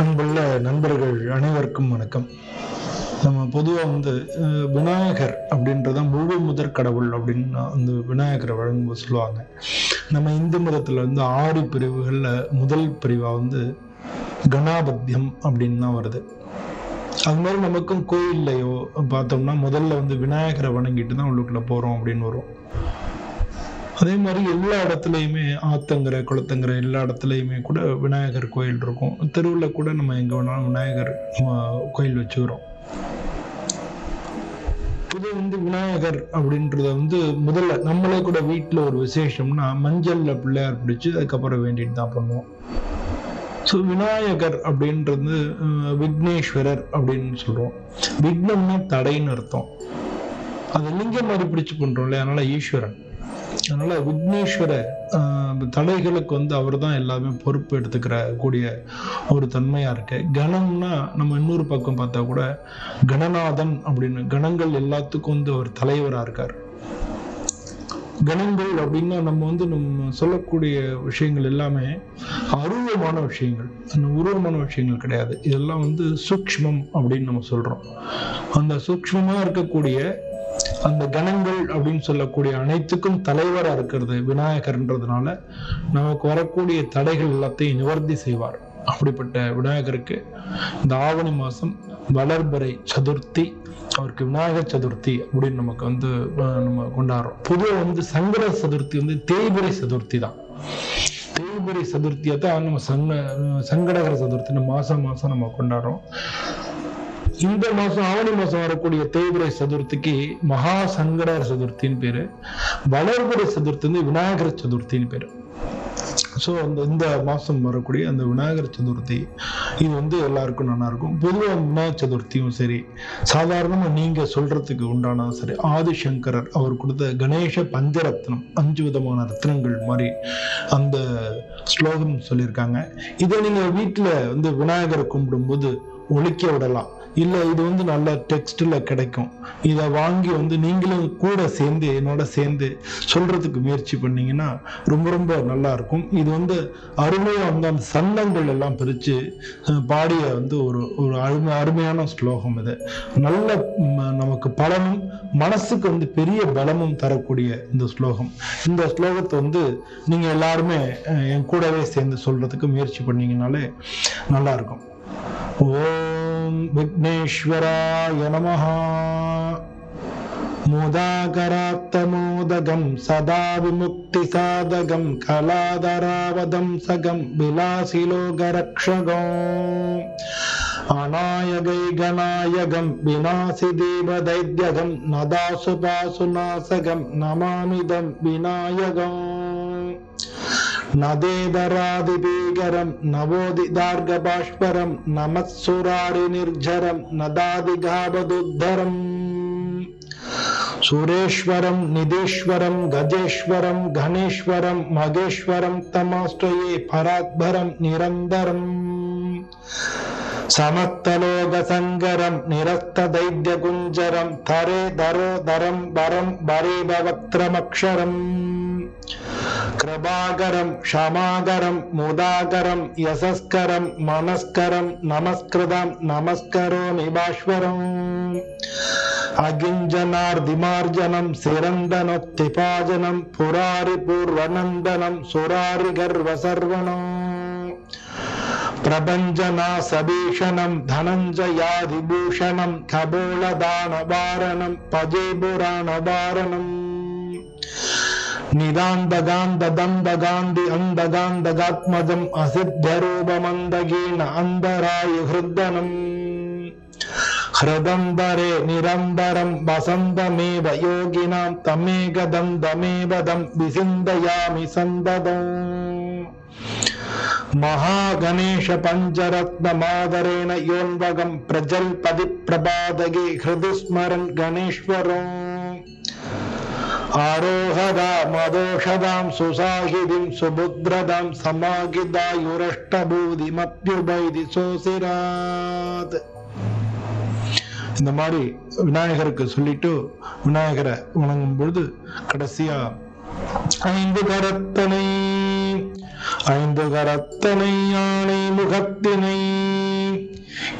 அன்புள்ள நண்பர்கள் அனைவருக்கும் வணக்கம். நம்ம பொதுவாக வந்து விநாயகர் அப்படின்றத முழு முதற் கடவுள் அப்படின்னு வந்து விநாயகரை வழங்கும்போது சொல்லுவாங்க. நம்ம இந்து மதத்தில் வந்து ஆறு பிரிவுகளில் முதல் பிரிவாக வந்து கணாபத்தியம் அப்படின்னு தான் வருது. அது மாதிரி நமக்கும் கோயில்லையோ பார்த்தோம்னா முதல்ல வந்து விநாயகரை வணங்கிட்டு தான் உள்ளுக்குள்ளே போகிறோம் அப்படின்னு வரும். அதே மாதிரி எல்லா இடத்துலையுமே ஆத்தங்கிற குளத்துங்கிற எல்லா இடத்துலையுமே கூட விநாயகர் கோயில் இருக்கும். தெருவில் கூட நம்ம எங்கே வேணாலும் விநாயகர் கோயில் வச்சுக்கிறோம் இது வந்து விநாயகர் அப்படின்றத வந்து முதல்ல நம்மளே கூட வீட்டில் ஒரு விசேஷம்னா மஞ்சள்ல பிள்ளையார் பிடிச்சு அதுக்கப்புறம் வேண்டிட்டு தான் பண்ணுவோம். ஸோ விநாயகர் அப்படின்றது விக்னேஸ்வரர் அப்படின்னு சொல்றோம். விக்னம்னா தடைன்னு அர்த்தம். அது லிங்கம் மாதிரி பிடிச்சு பண்ணுறோம் இல்லையா அதனால ஈஸ்வரன். அதனால விக்னேஸ்வர தலைகளுக்கு தடைகளுக்கு வந்து அவர் தான் எல்லாமே பொறுப்பு எடுத்துக்கிற கூடிய ஒரு தன்மையா இருக்கு. கணம்னா நம்ம இன்னொரு பக்கம் பார்த்தா கூட கணநாதன் அப்படின்னு கணங்கள் எல்லாத்துக்கும் வந்து அவர் தலைவரா இருக்கார். கணங்கள் அப்படின்னா நம்ம வந்து நம்ம சொல்லக்கூடிய விஷயங்கள் எல்லாமே அருவமான விஷயங்கள். அந்த உருவமான விஷயங்கள் கிடையாது. இதெல்லாம் வந்து சூக்ஷ்மம் அப்படின்னு நம்ம சொல்றோம். அந்த சூக்ஷ்மமா இருக்கக்கூடிய அந்த கணங்கள் அப்படின்னு சொல்லக்கூடிய அனைத்துக்கும் தலைவரா இருக்கிறது விநாயகர்ன்றதுனால நமக்கு வரக்கூடிய தடைகள் எல்லாத்தையும் நிவர்த்தி செய்வார். அப்படிப்பட்ட விநாயகருக்கு இந்த ஆவணி மாசம் வளர்பறை சதுர்த்தி அவருக்கு விநாயகர் சதுர்த்தி அப்படின்னு நமக்கு வந்து நம்ம கொண்டாடுறோம். பொதுவாக வந்து சங்கர சதுர்த்தி வந்து தேய்பிரை சதுர்த்தி தான். தேய்பிரை சதுர்த்தியை தான் நம்ம சங்க சங்கடகர சதுர்த்தின்னு மாசம் மாசம் நம்ம கொண்டாடுறோம். இந்த மாசம் ஆவணி மாசம் வரக்கூடிய தேய்பிரை சதுர்த்திக்கு மகா சங்கடகர சதுர்த்தின்னு பேரு. வளர்புடை சதுர்த்தி வந்து விநாயகர் சதுர்த்தின்னு பேரு. ஸோ அந்த இந்த மாதம் வரக்கூடிய அந்த விநாயகர் சதுர்த்தி இது வந்து எல்லாருக்கும் நல்லாயிருக்கும் பொதுவாக விநாயகர் சதுர்த்தியும் சரி சாதாரணமாக நீங்கள் சொல்றதுக்கு உண்டானதும் சரி ஆதிசங்கரர் அவர் கொடுத்த கணேச பஞ்சரத்னம் அஞ்சு விதமான ரத்னங்கள் மாதிரி அந்த ஸ்லோகம் சொல்லியிருக்காங்க. இதை நீங்கள் வீட்டில் வந்து விநாயகரை கும்பிடும்போது ஒழிக்க விடலாம். இல்லை இது வந்து நல்ல டெக்ஸ்டில் கிடைக்கும். இதை வாங்கி வந்து நீங்களும் கூட சேர்ந்து என்னோட சேர்ந்து சொல்கிறதுக்கு முயற்சி பண்ணீங்கன்னா ரொம்ப ரொம்ப நல்லா இருக்கும். இது வந்து அருமையாக வந்து அந்த சந்தங்கள் எல்லாம் பிரித்து பாடிய வந்து ஒரு ஒரு அருமை அருமையான ஸ்லோகம் இது. நல்ல நமக்கு பலனும் மனசுக்கு வந்து பெரிய பலமும் தரக்கூடிய இந்த ஸ்லோகம். இந்த ஸ்லோகத்தை வந்து நீங்கள் எல்லாருமே என் கூடவே சேர்ந்து சொல்றதுக்கு முயற்சி பண்ணிங்கனாலே நல்லா இருக்கும். विघ्नेश्वराय नमः मुदाकरात्तमोदगं सदा विमुक्तिसाधगं कलादरावदंसगं विलासिलोकरक्षगो अनायगैगनायगं विनासि देवदैत्यगं नदासुपासुनासगं नमामिदं विनायकम् नदेदरादिभीकरं नवोदिदार्गबाष्परं नमत्सुरारिनिर्झरं नदादिघावदुद्धरम् सुरेश्वरं निधीश्वरं गजेश्वरं घनेश्वरं मगेश्वरं तमाश्रये परात्भरं निरन्तरम् समत्तलोकसङ्गरं निरस्तदैत्यकुञ्जरं थरे धरोधरं वरं கிருபாகரம் ஷமாகரம் முதாகரம் யசஸ்கரம் மனஸ்கரம் நமஸ்கிருதம் நமஸ்கரோமி பாஸ்வரம் அகிஞ்சனார்திமார்ஜனம் சிரந்தனொத்திபாஜனம் புராரி பூர்வநந்தனம் சுராரி கர்வசர்வணம் பிரபஞ்சனா சபீஷணம் தனஞ்சயாதிபூஷணம் கபோலதானபாரணம் பஜேபுராணபாரணம். निदान्तगान्तदन्तगान्धि अन्तगान्तगात्मजम् असिद्ध्यरूपमन्दगेन अन्तरायुहृदनम् हृदन्तरे निरन्तरं वसन्तमेव योगिनां तमेकदं दमेवदं विचिन्तयामि सन्ततम् महागणेश पञ्चरत्नमादरेण योन्वगं प्रजल्पति प्रपादगे हृदि स्मरन् गणेश्वरम् आरोहदां मदोषदां सुसाहिदिं सुभद्रदां சமாகிதாயுரஷ்டபூதிமப்யுபைதி சோசிராத் இந்த மாதிரி விநாயகருக்கு சொல்லிட்டு விநாயகரை வணங்கும் பொழுது கடைசியா ஐந்து கரத்தனை ஐந்து கரத்தனை யானை முகத்தினை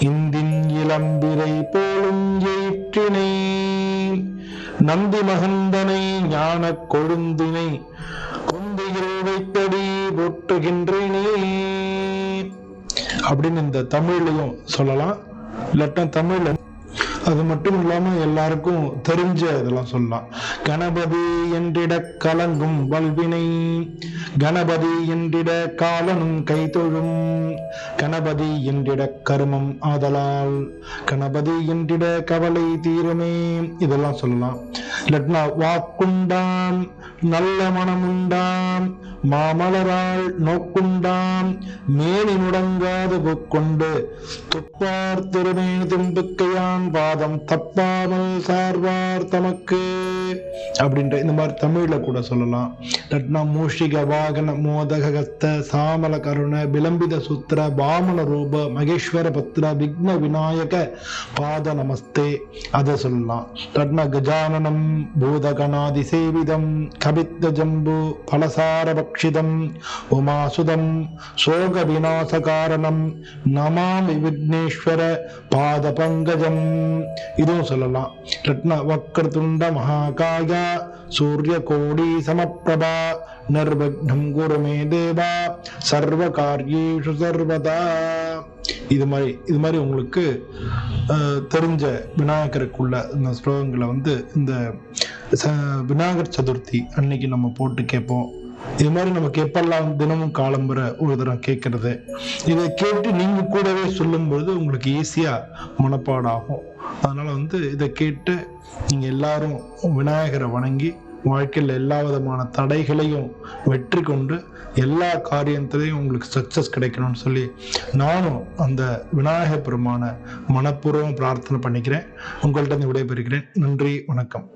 இந்தின் இளம்பிரை போலும் ஏற்றினை நந்தி மகந்தனை ஞான கொழுந்தினை குந்தியில் வைத்தடி போற்றுகின்றேனே அப்படின்னு இந்த தமிழ்லையும் சொல்லலாம். இல்லாட்டா தமிழ்ல அது மட்டும் இல்லாம எல்லாருக்கும் தெரிஞ்ச இதெல்லாம் சொல்லலாம். கணபதி என்றிட கலங்கும் வல்வினை கணபதி என்றிட காலனும் கைதொழும் கணபதி என்றிட கருமம் ஆதலால் கணபதி என்றிட கவலை தீருமே இதெல்லாம் சொல்லலாம். இல்லாட்டினா வாக்குண்டாம் நல்ல மனமுண்டாம் மாமலரால் நோக்குண்டாம் மேனி முடங்காது போக்கொண்டு துப்பார் திருமே தும்புக்கையான் பாதம் தப்பாமல் சார்வார் தமக்கு. அப்படின்ற இந்த மாதிரி தமிழ்ல கூட சொல்லலாம். இல்லாட்டினா மூஷிக வாகன மோதக கஸ்த சாமல கருண விளம்பித சுத்திர பாமன ரூப மகேஸ்வர பத்ர விக்ன விநாயக பாத நமஸ்தே. அதை சொல்லலாம். இல்லாட்டினா கஜானனம் பூதகணாதி சேவிதம் கபித்த ஜம்பு பலசார பக்ஷிதம் உமாசுதம் சோக விநாச காரணம் நமாமி விக்னேஸ்வர பாத பங்கஜம் இதுவும் சொல்லலாம் ரத்ன வக்கரதுண்ட மகாகாயா சூரிய கோடி சமப்பிரபா நிர்விக்னம் குருமே தேவா சர்வ காரியேஷு சர்வதா இது மாதிரி இது மாதிரி உங்களுக்கு தெரிஞ்ச விநாயகருக்குள்ள இந்த ஸ்லோகங்களை வந்து இந்த ச- விநாயகர் சதுர்த்தி அன்னைக்கு நம்ம போட்டு கேட்போம் இது மாதிரி நமக்கு எப்பெல்லாம் தினமும் காலம்புற ஒரு தரம் கேட்கறது. இதை கேட்டு நீங்க கூடவே சொல்லும் பொழுது உங்களுக்கு ஈஸியா மனப்பாடாகும். அதனால வந்து இதை கேட்டு நீங்க எல்லாரும் விநாயகரை வணங்கி வாழ்க்கையில் எல்லா விதமான தடைகளையும் வெற்றி கொண்டு எல்லா காரியத்திலையும் உங்களுக்கு சக்சஸ் கிடைக்கணும்னு சொல்லி நானும் அந்த விநாயகர் பெருமான மனப்பூர்வம் பிரார்த்தனை பண்ணிக்கிறேன். உங்கள்கிட்ட இருந்து விடைபெறுகிறேன். நன்றி வணக்கம்.